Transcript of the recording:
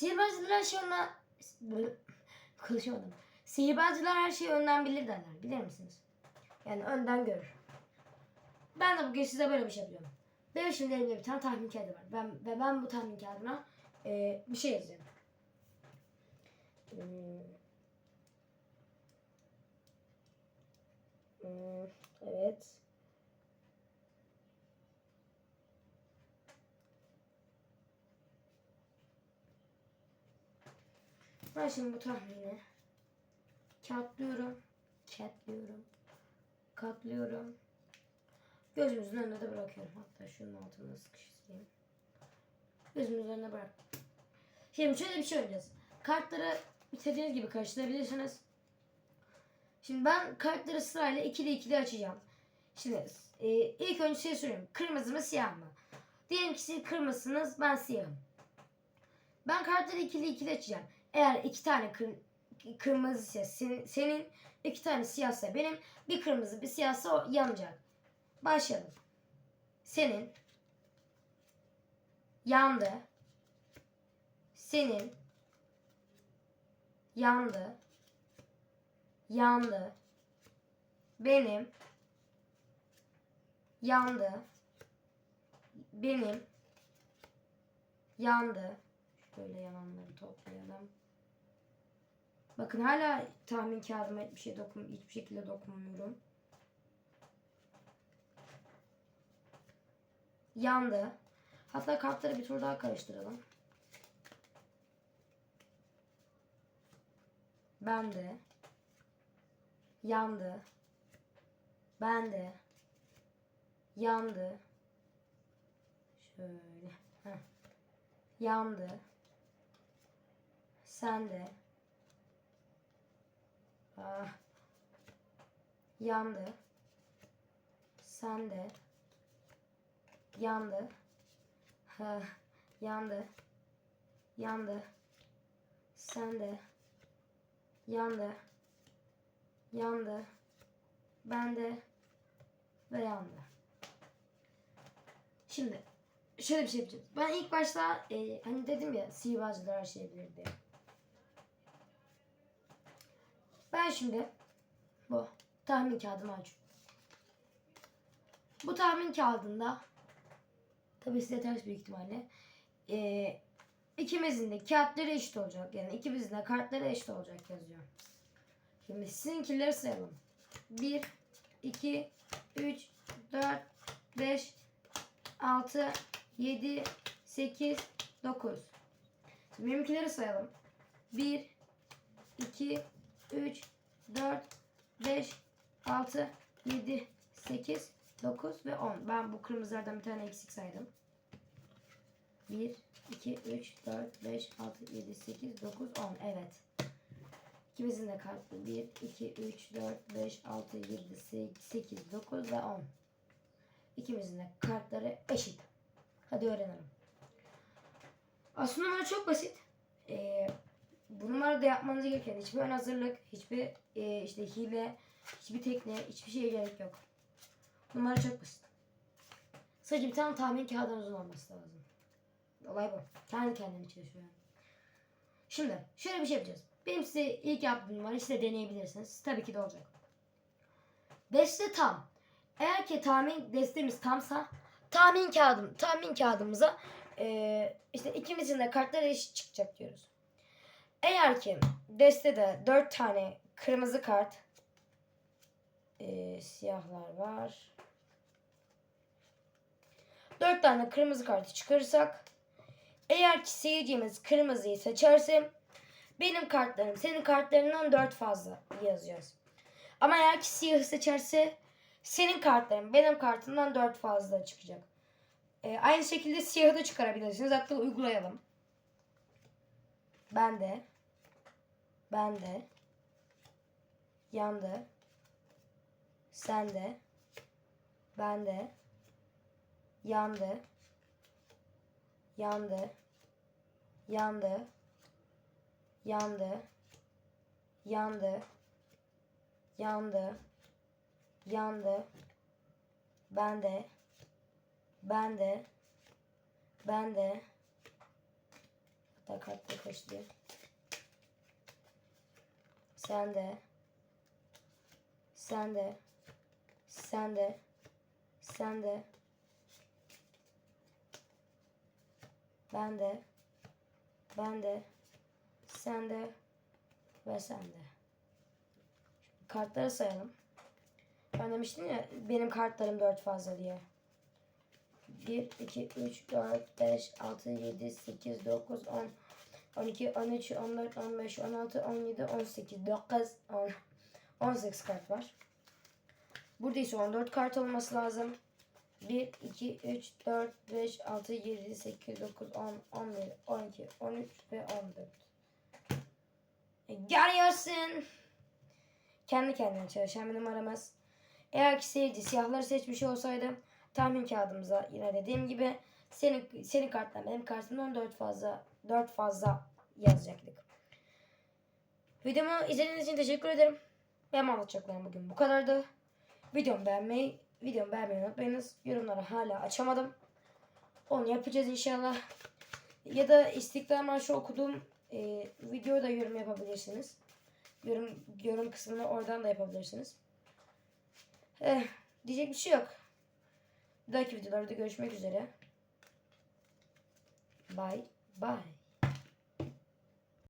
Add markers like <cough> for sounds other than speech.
Sihirbazlar her şeyi önden... <laughs> Konuşamadım. Sihirbazlar her şeyi önden bilir derler. Bilir misiniz? Yani önden görür. Ben de bugün size böyle bir şey yapıyorum. Benim şimdi elimde bir tane tahmin kağıdı var. Ben, ve ben bu tahmin kağıdına e, bir şey yazacağım. Hmm. Hmm, evet. Ben şimdi bu tahmini kağıtlıyorum, katlıyorum, katlıyorum. Gözümüzün önüne de bırakıyorum. Hatta şunun altına sıkıştırayım. Gözümüzün önüne bırak. Şimdi şöyle bir şey oynayacağız. Kartları istediğiniz gibi karıştırabilirsiniz. Şimdi ben kartları sırayla ikili ikili açacağım. Şimdi e, ilk önce şey soruyorum. Kırmızı mı siyah mı? Diyelim ki siz kırmızısınız ben siyahım. Ben kartları ikili ikili açacağım. Eğer iki tane kır, kırmızı senin, senin, iki tane siyahsa benim, bir kırmızı bir siyahsa o yanacak. Başlayalım. Senin yandı. Senin yandı. Yandı. Benim yandı. Benim yandı. Şöyle yananları toplayalım. Bakın hala tahmin kağıdıma hiçbir şey dokun, hiçbir şekilde dokunmuyorum. Yandı. Hatta kartları bir tur daha karıştıralım. Ben de. Yandı. Ben de. Yandı. Şöyle. Heh. Yandı. Sen de. Ah. Yandı. Sen de. Yandı. Ha. Yandı. Yandı. Sen de. Yandı. Yandı. Ben de. Ve yandı. Şimdi şöyle bir şey yapacağız. Ben ilk başta e, hani dedim ya sihirbazlar her şeyi bilir diye. Ben şimdi bu tahmin kağıdımı açıyorum. Bu tahmin kağıdında tabii size ters büyük ihtimalle e, ikimizin de kağıtları eşit olacak. Yani ikimizin de kartları eşit olacak yazıyor. Şimdi sizinkileri sayalım. 1, 2, 3, 4, 5, 6, 7, 8, 9. Şimdi benimkileri sayalım. 1, 2, 3, 4, 5, 6, 7, 8, 9 ve 10. Ben bu kırmızılardan bir tane eksik saydım. 1, 2, 3, 4, 5, 6, 7, 8, 9, 10. Evet. İkimizin de kartı 1, 2, 3, 4, 5, 6, 7, 8, 9 ve 10. İkimizin de kartları eşit. Hadi öğrenelim. Aslında numara çok basit. Ee, bu numarada yapmanız gereken hiçbir ön hazırlık, hiçbir e, işte hile, hiçbir tekniğe, hiçbir şeye gerek yok. Numara çok basit. Sadece bir tane tahmin kağıdınızın olması lazım. Olay bu. Kendi kendine çalışıyor. Şimdi şöyle bir şey yapacağız. Benim size ilk yaptığım numara siz de deneyebilirsiniz. Tabii ki de olacak. Deste tam. Eğer ki tahmin destemiz tamsa tahmin kağıdım tahmin kağıdımıza eee, işte ikimizin de kartları eşit çıkacak diyoruz. Eğer ki destede 4 tane kırmızı kart eee, siyahlar var. 4 tane kırmızı kartı çıkarırsak eğer ki seyircimiz kırmızıyı seçerse benim kartlarım senin kartlarından 4 fazla yazacağız. Ama eğer ki siyahı seçerse senin kartların benim kartımdan 4 fazla çıkacak. Ee, aynı şekilde siyahı da çıkarabilirsiniz. Hatta uygulayalım. Ben de. Ben de. Yandı. Sen de. Ben de. Yandı. Yandı. Yandı. Yandı. Yandı. Yandı. Yandı. Ben de. Ben de. Ben de. Hatta kartları karıştırayım. Sen de. Sen de. Sen de. Sen de. Ben de. Ben de. Sen de. Ve sen de. Kartları sayalım. Ben demiştim ya benim kartlarım 4 fazla diye. 1, 2, 3, 4, 5, 6, 7, 8, 9, 10, 12, 13, 14, 15, 16, 17, 18, 9, 10, 18 kart var. Burada ise 14 kart olması lazım. 1, 2, 3, 4, 5, 6, 7, 8, 9, 10, 11, 12, 13 ve 14. E, Görüyorsun. Kendi kendine çalışan bir numaramız. Eğer ki seyirci siyahları seçmiş olsaydı tahmin kağıdımıza yine dediğim gibi senin senin karttan benim kartımdan 4 fazla 4 fazla yazacaktık. Videomu izlediğiniz için teşekkür ederim. Benim anlatacaklarım bugün bu kadardı. Videomu beğenmeyi, videomu beğenmeyi unutmayınız. Yorumları hala açamadım. Onu yapacağız inşallah. Ya da İstiklal Marşı okuduğum e, videoda yorum yapabilirsiniz. Yorum, yorum kısmını oradan da yapabilirsiniz. Eh, diyecek bir şey yok. Bir dahaki videolarda görüşmek üzere. Bye bye.